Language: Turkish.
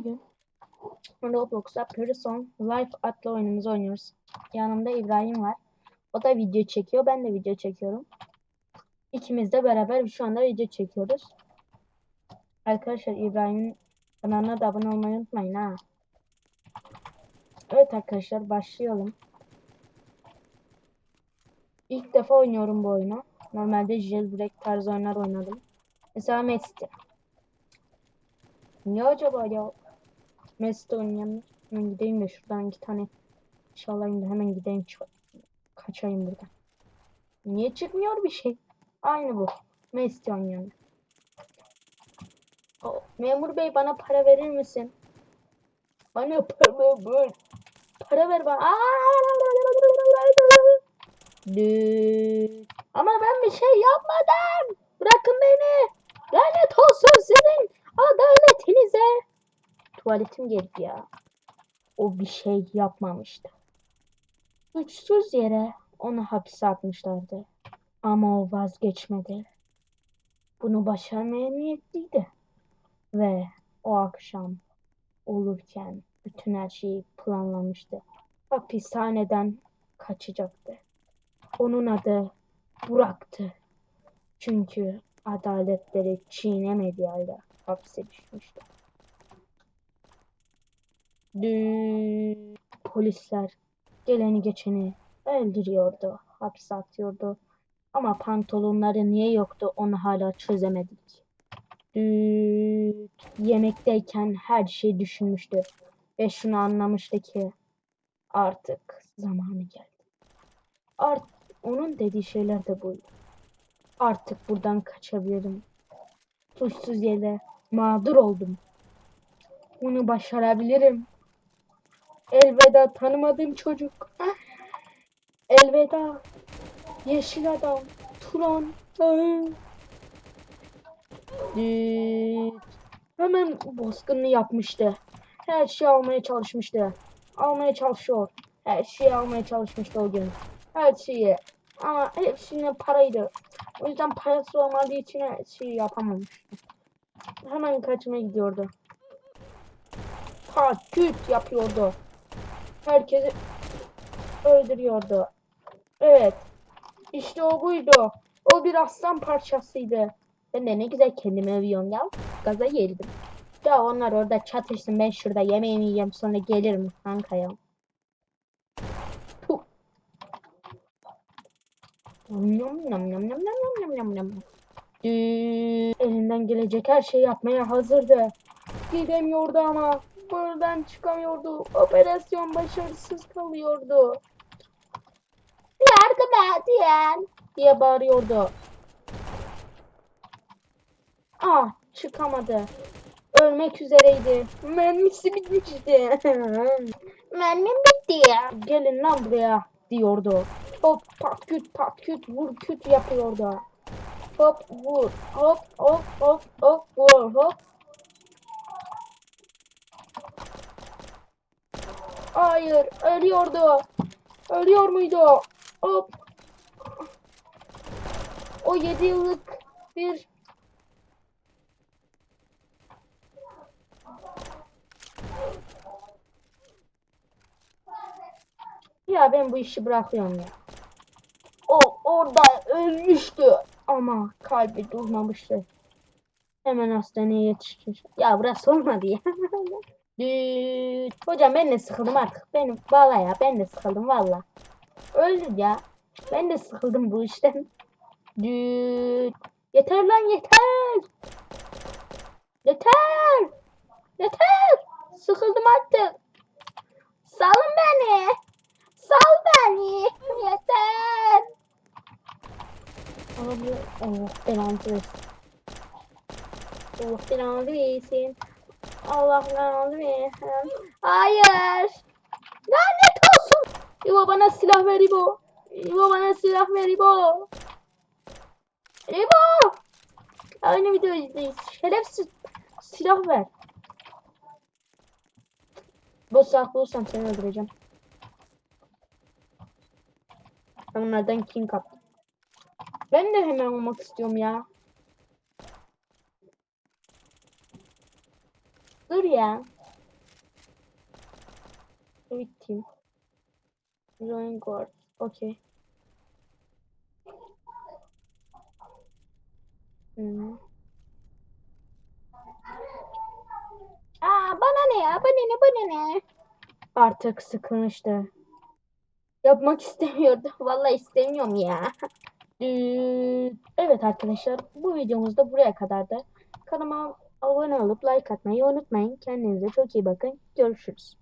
Bugün Roblox'ta Person Life adlı oyunumuzu oynuyoruz. Yanımda İbrahim var. O da video çekiyor. Ben de video çekiyorum. İkimiz de beraber şu anda video çekiyoruz. Arkadaşlar İbrahim'in kanalına da abone olmayı unutmayın ha. Evet arkadaşlar başlayalım. İlk defa oynuyorum bu oyunu. Normalde jailbreak tarzı oyunlar oynadım. Mesela Messi. Niye acaba ya? Messi oynayalım. Hemen gideyim de şuradan iki tane şey alayım da hemen gideyim kaçayım buradan. Niye çıkmıyor bir şey? Aynı bu. Messi oynayalım. O, memur bey bana para verir misin? Bana para ver. Para ver bana. Düt. Ama ben bir şey yapmadım. Bırakın beni. Lanet olsun sizin adaletinize. Tuvaletim geldi ya. O bir şey yapmamıştı. Suçsuz yere onu hapse atmışlardı. Ama o vazgeçmedi. Bunu başarmaya niyetliydi. Ve o akşam olurken bütün her şeyi planlamıştı. Hapishaneden kaçacaktı. Onun adı Burak'tı. Çünkü adaletleri çiğnemediği halde hapse düşmüştü. Dü- Polisler geleni geçeni öldürüyordu, hapse atıyordu. Ama pantolonları niye yoktu onu hala çözemedik. Düt. Yemekteyken her şeyi düşünmüştü ve şunu anlamıştı ki artık zamanı geldi. Art onun dediği şeyler de buydu. Artık buradan kaçabilirim. Suçsuz yere mağdur oldum. Bunu başarabilirim. Elveda tanımadığım çocuk. Elveda. Yeşil adam. Turan. Düt. Hemen bozkırını yapmıştı. Her şeyi almaya çalışmıştı. Almaya çalışıyor. Her şeyi almaya çalışmıştı o gün. Her şeyi. Ama hepsinin paraydı. O yüzden parası olmadığı için her şeyi yapamamıştı. Hemen kaçmaya gidiyordu. Taküt yapıyordu herkesi öldürüyordu. Evet. İşte o buydu. O bir aslan parçasıydı. Ben de ne güzel kendimi övüyorum ya. Gaza geldim. Ya onlar orada çatışsın ben şurada yemeğimi yiyeyim sonra gelirim kanka ya. Elinden gelecek her şeyi yapmaya hazırdı. Gidemiyordu ama buradan çıkamıyordu. Operasyon başarısız kalıyordu. Yardım edin diye bağırıyordu. Ah çıkamadı. Ölmek üzereydi. Mermisi bitmişti. Mermim bitti. Gelin lan buraya diyordu. Hop pat küt pat küt vur küt yapıyordu. Hop vur hop hop hop hop vur hop. Hayır ölüyordu. Ölüyor muydu? Hop. O 7 yıllık bir Ya ben bu işi bırakıyorum ya. O orada ölmüştü ama kalbi durmamıştı. Hemen hastaneye yetiştir. Ya burası olmadı ya. Düt. Hocam ben de sıkıldım artık. Benim valla ya ben de sıkıldım valla. Öldü ya. Ben de sıkıldım bu işten. Düt. Yeter lan yeter. Yeter. Yeter. Sıkıldım artık. Salın beni. Sal beni. Yeter. Abi Allah belanı versin. Allah belanı versin. Allah belanı versin. Hayır. Lanet olsun. İbo bana silah ver İbo. İbo bana silah ver İbo. İbo. Aynı videodayız. Şerefsiz. Silah ver. Bu silah bulursam seni öldüreceğim. Ben onlardan king kaptım. Ben de hemen olmak istiyorum ya. Dur ya. Bitti. Join guard. Okay. Hmm. Aa bana ne ya? Bana ne bana ne? Artık sıkılmıştı. Yapmak istemiyordu. Vallahi istemiyorum ya. Evet arkadaşlar bu videomuz da buraya kadardı. Kanalıma abone olup like atmayı unutmayın. Kendinize çok iyi bakın. Görüşürüz.